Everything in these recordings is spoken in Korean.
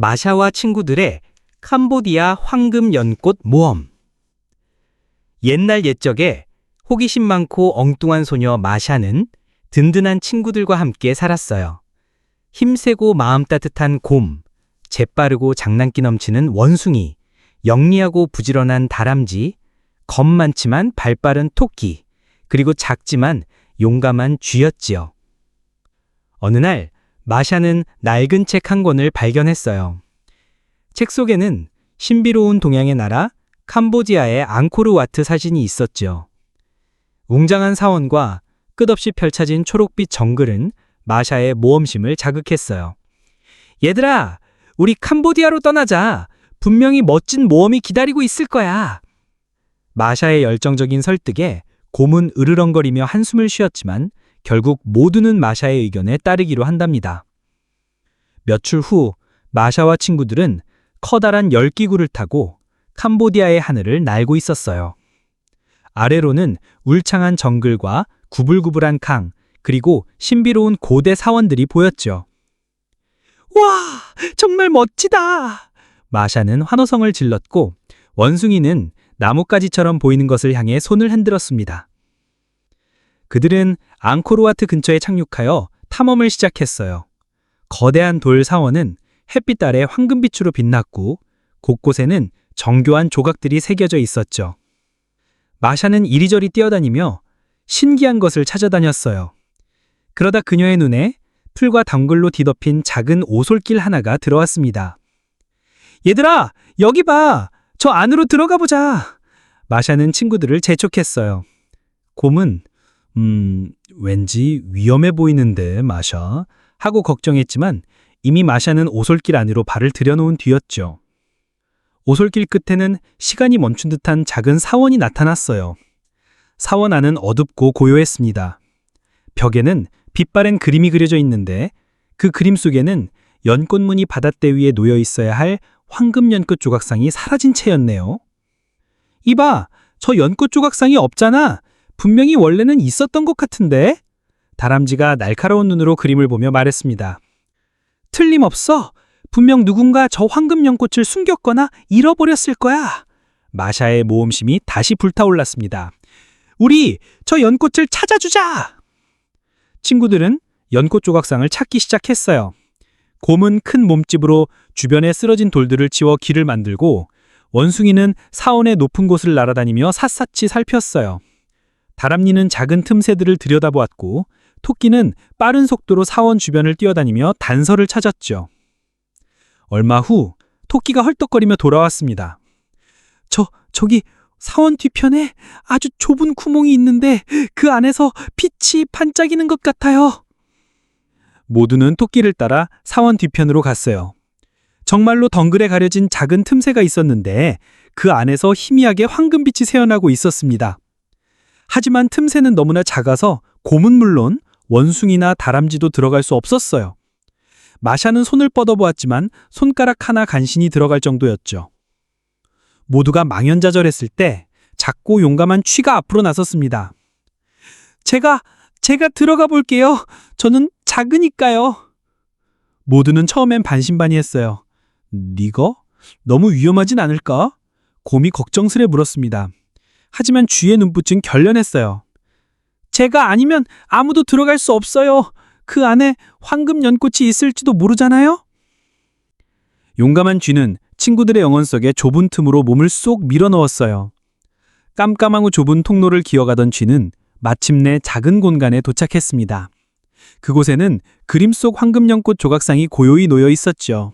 마샤와 친구들의 캄보디아 황금 연꽃 모험. 옛날 옛적에 호기심 많고 엉뚱한 소녀 마샤는 든든한 친구들과 함께 살았어요. 힘세고 마음 따뜻한 곰, 재빠르고 장난기 넘치는 원숭이, 영리하고 부지런한 다람쥐, 겁 많지만 발 빠른 토끼, 그리고 작지만 용감한 쥐였지요. 어느 날 마샤는 낡은 책 한 권을 발견했어요. 책 속에는 신비로운 동양의 나라 캄보디아의 앙코르와트 사진이 있었죠. 웅장한 사원과 끝없이 펼쳐진 초록빛 정글은 마샤의 모험심을 자극했어요. 얘들아, 우리 캄보디아로 떠나자. 분명히 멋진 모험이 기다리고 있을 거야. 마샤의 열정적인 설득에 곰은 으르렁거리며 한숨을 쉬었지만 결국 모두는 마샤의 의견에 따르기로 한답니다. 며칠 후 마샤와 친구들은 커다란 열기구를 타고 캄보디아의 하늘을 날고 있었어요. 아래로는 울창한 정글과 구불구불한 강, 그리고 신비로운 고대 사원들이 보였죠. 와, 정말 멋지다! 마샤는 환호성을 질렀고 원숭이는 나뭇가지처럼 보이는 것을 향해 손을 흔들었습니다. 그들은 앙코르와트 근처에 착륙하여 탐험을 시작했어요. 거대한 돌 사원은 햇빛 아래 황금빛으로 빛났고 곳곳에는 정교한 조각들이 새겨져 있었죠. 마샤는 이리저리 뛰어다니며 신기한 것을 찾아다녔어요. 그러다 그녀의 눈에 풀과 덩글로 뒤덮인 작은 오솔길 하나가 들어왔습니다. 얘들아, 여기 봐! 저 안으로 들어가 보자! 마샤는 친구들을 재촉했어요. 곰은, 음, 왠지 위험해 보이는데, 마샤. 하고 걱정했지만 이미 마샤는 오솔길 안으로 발을 들여놓은 뒤였죠. 오솔길 끝에는 시간이 멈춘 듯한 작은 사원이 나타났어요. 사원 안은 어둡고 고요했습니다. 벽에는 빛바랜 그림이 그려져 있는데 그 그림 속에는 연꽃무늬 바닷대 위에 놓여 있어야 할 황금 연꽃 조각상이 사라진 채였네요. 이봐, 저 연꽃 조각상이 없잖아. 분명히 원래는 있었던 것 같은데? 다람쥐가 날카로운 눈으로 그림을 보며 말했습니다. 틀림없어. 분명 누군가 저 황금 연꽃을 숨겼거나 잃어버렸을 거야. 마샤의 모험심이 다시 불타올랐습니다. 우리 저 연꽃을 찾아주자! 친구들은 연꽃 조각상을 찾기 시작했어요. 곰은 큰 몸집으로 주변에 쓰러진 돌들을 치워 길을 만들고 원숭이는 사원의 높은 곳을 날아다니며 샅샅이 살폈어요. 다람쥐는 작은 틈새들을 들여다보았고 토끼는 빠른 속도로 사원 주변을 뛰어다니며 단서를 찾았죠. 얼마 후 토끼가 헐떡거리며 돌아왔습니다. 저, 저기 사원 뒤편에 아주 좁은 구멍이 있는데 그 안에서 빛이 반짝이는 것 같아요. 모두는 토끼를 따라 사원 뒤편으로 갔어요. 정말로 덩글에 가려진 작은 틈새가 있었는데 그 안에서 희미하게 황금빛이 새어나고 있었습니다. 하지만 틈새는 너무나 작아서 곰은 물론 원숭이나 다람쥐도 들어갈 수 없었어요. 마샤는 손을 뻗어보았지만 손가락 하나 간신히 들어갈 정도였죠. 모두가 망연자절했을 때 작고 용감한 취가 앞으로 나섰습니다. 제가, 제가 들어가 볼게요. 저는 작으니까요. 모두는 처음엔 반신반의했어요. 니가? 너무 위험하진 않을까? 곰이 걱정스레 물었습니다. 하지만 쥐의 눈빛은 결련했어요. 제가 아니면 아무도 들어갈 수 없어요. 그 안에 황금 연꽃이 있을지도 모르잖아요? 용감한 쥐는 친구들의 영혼 속에 좁은 틈으로 몸을 쏙 밀어 넣었어요. 깜깜하고 좁은 통로를 기어가던 쥐는 마침내 작은 공간에 도착했습니다. 그곳에는 그림 속 황금연꽃 조각상이 고요히 놓여 있었죠.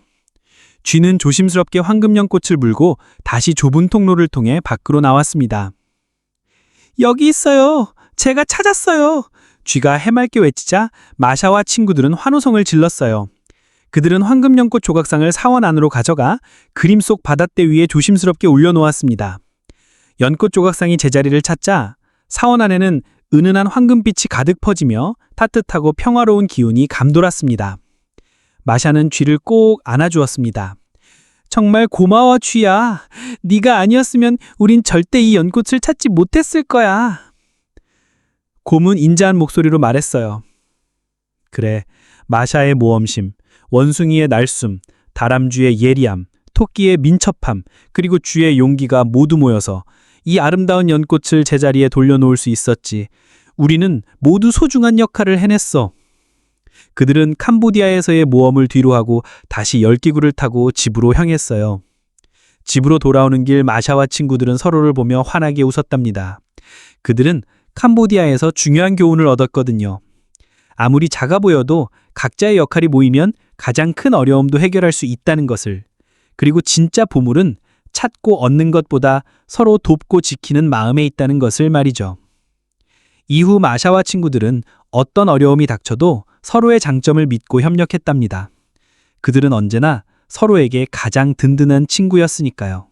쥐는 조심스럽게 황금연꽃을 물고 다시 좁은 통로를 통해 밖으로 나왔습니다. 여기 있어요. 제가 찾았어요. 쥐가 해맑게 외치자 마샤와 친구들은 환호성을 질렀어요. 그들은 황금연꽃 조각상을 사원 안으로 가져가 그림 속 바닷대 위에 조심스럽게 올려놓았습니다. 연꽃 조각상이 제자리를 찾자 사원 안에는 은은한 황금빛이 가득 퍼지며 따뜻하고 평화로운 기운이 감돌았습니다. 마샤는 쥐를 꼭 안아주었습니다. 정말 고마워 쥐야. 네가 아니었으면 우린 절대 이 연꽃을 찾지 못했을 거야. 곰은 인자한 목소리로 말했어요. 그래, 마샤의 모험심, 원숭이의 날숨, 다람쥐의 예리함, 토끼의 민첩함, 그리고 쥐의 용기가 모두 모여서 이 아름다운 연꽃을 제자리에 돌려놓을 수 있었지. 우리는 모두 소중한 역할을 해냈어. 그들은 캄보디아에서의 모험을 뒤로하고 다시 열기구를 타고 집으로 향했어요. 집으로 돌아오는 길 마샤와 친구들은 서로를 보며 환하게 웃었답니다. 그들은 캄보디아에서 중요한 교훈을 얻었거든요. 아무리 작아 보여도 각자의 역할이 모이면 가장 큰 어려움도 해결할 수 있다는 것을. 그리고 진짜 보물은 찾고 얻는 것보다 서로 돕고 지키는 마음에 있다는 것을 말이죠. 이후 마샤와 친구들은 어떤 어려움이 닥쳐도 서로의 장점을 믿고 협력했답니다. 그들은 언제나 서로에게 가장 든든한 친구였으니까요.